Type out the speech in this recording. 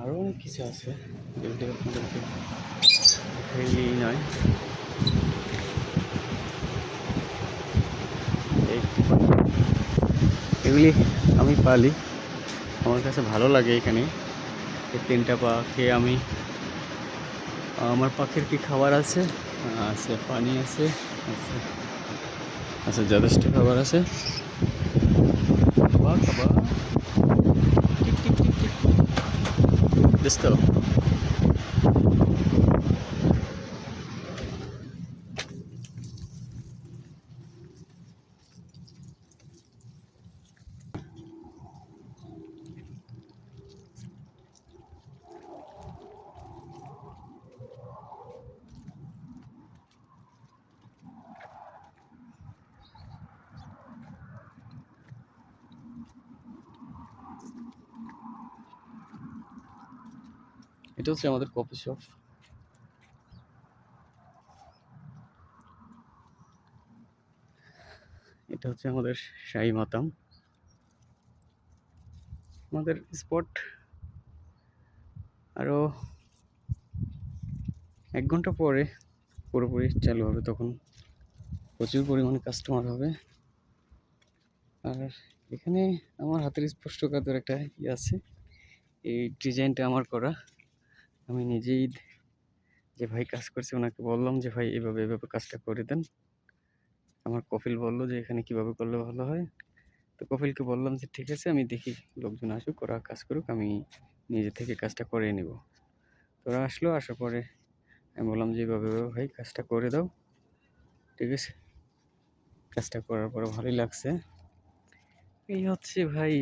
আরও অনেক কিছু আছে। যেগুলি আপনাদেরকে দেখাইলেই নয় এগুলি আমি পালি। আমার কাছে ভালো লাগে এখানে। এই তিনটা পাখি আমি, আমার পাখির কি খাবার আছে? আছে, পানি আছে আছে। আচ্ছা যথেষ্ট খাবার আছে। this still এটা হচ্ছে আমাদের কফি শপ এটা হচ্ছে আমাদের শাহী মাতাম। আমাদের স্পট আরও এক ঘণ্টা পরে পুরোপুরি চালু হবে তখন। প্রচুর পরিমাণে কাস্টমার হবে। আর এখানে আমার হাতের স্পষ্টকাতর একটা ইয়ে আছে। এই ডিজাইনটা আমার করা। আমি নিজেই যে ভাই কাজ করছে ওনাকে বললাম যে, ভাই, এভাবে এভাবে কাজটা করে দেন। আমার কপিল বলল যে, এখানে কীভাবে করলে ভালো হয়? তো কপিলকে বললাম যে, ঠিক আছে, আমি দেখি লোকজন আসুক, ওরা কাজ করুক, আমি নিজে থেকে কাজটা করে নিব। তো ওরা আসলো, আসার পরে আমি বললাম যে এভাবে ভাই, কাজটা করে দাও। ঠিক আছে? কাজটা করার পরে ভালোই লাগছে। এই হচ্ছে ভাই